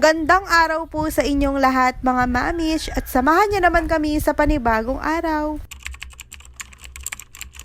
Gandang araw po sa inyong lahat mga mamish at samahan niyo naman kami sa panibagong araw.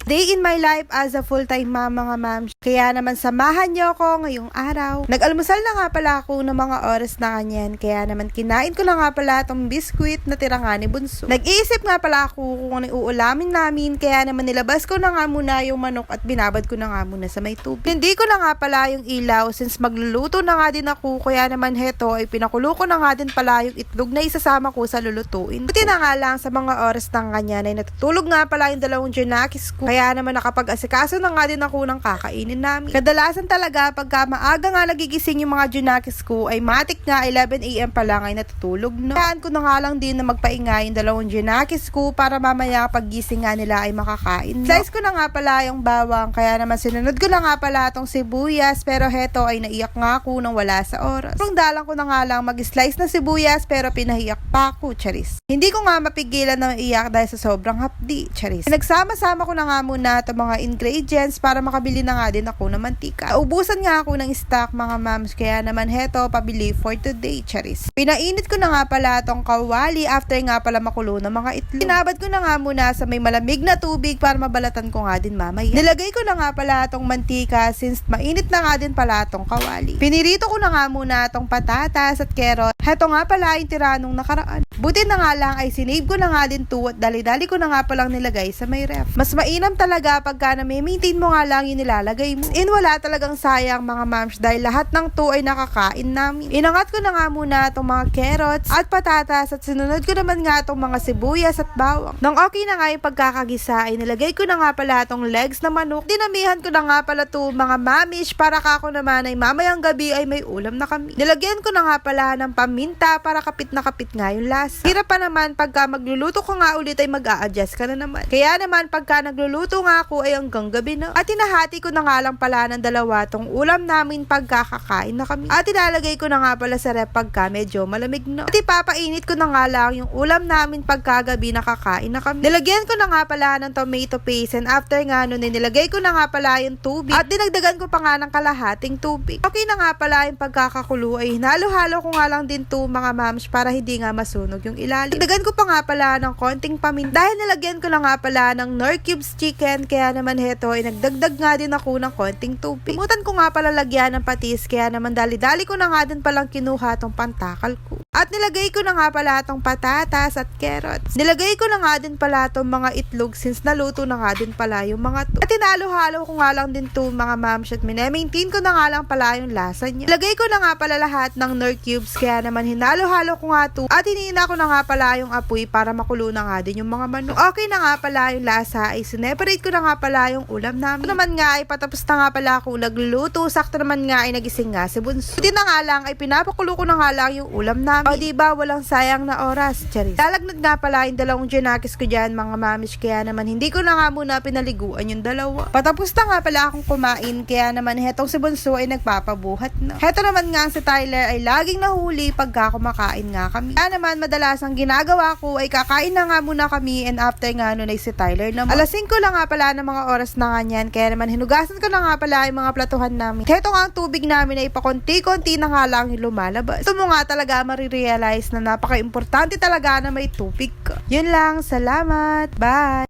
Day in my life as a full-time mom mga ma'am. Kaya naman samahan niyo ako ngayong araw. Nag-almusal na nga pala ako ng mga oras na kanyan. Kaya naman kinain ko na nga pala itong biskuit na tira nga ni Bunso. Nag-iisip nga pala ako kung ano uulamin namin. Kaya naman nilabas ko na nga muna yung manok at binabad ko na nga muna sa may tubig. Hindi ko na nga pala yung ilaw since magluluto na nga din ako. Kaya naman heto ay pinakulo ko na nga din pala yung itlog na isasama ko sa lulutuin. Buti na nga lang sa mga oras ng kanyan ay natutulog nga pala yung dalawang junakis ko. Kaya naman nakapag-asikaso na nga din ako ng kakainin namin. Kadalasan talaga pagka maaga nga nagigising yung mga junakis ko ay matik nga 11am pa lang ay natutulog no. Kayaan ko na nga lang din na magpaingay yung dalawang junakis ko para mamaya paggising nga nila ay makakain. Slice ko na nga pala yung bawang kaya naman sinunod ko na nga pala tong sibuyas pero heto ay naiyak nga ako nang wala sa oras. Yung dalang ko na nga lang mag-slice ng sibuyas pero pinahiyak pa ako, charis. Hindi ko nga mapigilan na maiyak dahil sa sobrang hapdi, charis. Pinagsama-sama ko na nga muna itong mga ingredients para makabili na nga din ako ng mantika. Ubusan nga ako ng stock mga mams kaya naman heto pabili for today, charis. Pinainit ko na nga pala itong kawali after nga pala makulo ng mga itlog. Tinabad ko na nga muna sa may malamig na tubig para mabalatan ko nga din mamaya. Nilagay ko na nga pala itong mantika since mainit na nga din pala itong kawali. Pinirito ko na nga muna itong patatas at carrot. Heto nga pala yung tira nung nakaraan. Buti na nga lang ay sinave ko na nga din to at dali-dali ko na nga palang nilagay sa may ref. Mas mainam talaga pagka na-maintain mo nga lang yung nilalagay mo. In wala talagang sayang mga mams dahil lahat ng to ay nakakain namin. Inangat ko na nga muna itong mga carrots at patatas at sinunod ko naman nga itong mga sibuyas at bawang. Nang okay na nga yung pagkakagisa ay nilagay ko na nga pala itong legs na manok. Dinamihan ko na nga pala to mga mamish para kako naman ay mamayang gabi ay may ulam na kami. Nilagyan ko na nga pala ng paminta para kapit na kapit nga yung lasa. Hirap pa naman pagka magluluto ko nga ulit ay mag adjust ka na naman. Kaya naman pagka nagluluto nga ako ay hanggang gabi na. At tinahati ko na nga lang pala ng dalawa tong ulam namin pagkakakain na kami. At ilalagay ko na nga pala sa rep pagka medyo malamig na. At ipapainit ko na nga lang yung ulam namin pagkagabi nakakain na kami. Nilagyan ko na nga pala ng tomato paste and after nga nun nilagay ko na nga pala yung tubig. At dinagdagan ko pa nga ng kalahating tubig. Okay na nga pala yung pagkakakulo ay hinalo-halo ko nga lang din to mga mams para hindi nga masunog yung ilalim. Dagdagan ko pa nga pala ng konting paminta. Dahil nilagyan ko na nga pala ng Nor Cubes chicken kaya naman heto ay nagdagdag nga din ako ng konting tubig. Limutan ko nga pala lagyan ng patis kaya naman dali-dali ko na nga din palang kinuha tong pantakal ko. At nilagay ko na nga pala tong patatas at carrots. Nilagay ko na nga din pala tong mga itlog since naluto na nga din pala yung mga to. At tinalo-halo ko nga lang din to mga mams at minemaintain ko na nga lang pala yung lasa niya. Nilagay ko na nga pala lahat ng Nor Cubes kaya naman hinalo-halo ko nga to at hinina ko na nga pala yung apoy para makulo na nga din yung mga manok. Okay na nga pala yung lasa ay sineparate ko na nga pala yung ulam namin. Ito naman nga ay patapos na nga pala ako nagluluto. Sakto naman nga ay nagising nga si Bunso. Hindi na nga lang ay pinapakulo ko na nga lang yung ulam namin. O diba walang sayang na oras. Charis. Lalagnat nga pala yung dalawang junakis ko dyan mga mamish kaya naman hindi ko na nga muna pinaliguan yung dalawa. Patapos na nga pala akong kumain kaya naman hetong si Bunso ay nagpapabuhat na. Heto naman nga si Tyler ay laging nahuli pagka kumakain nga kami. Kaya naman madalas ang ginagawa ko ay kakain na nga muna kami and after nga nun ay si Tyler naman. Alas 5 lang nga pala ng mga oras na nga niyan kaya naman hinugasan ko na nga pala yung mga platuhan namin. Heto nga ang tubig namin ay pakonti-konti na nga lang lumalabas. Ito mo nga talaga marirealize na napaka-importante talaga na may tubig ka. Yun lang, salamat. Bye!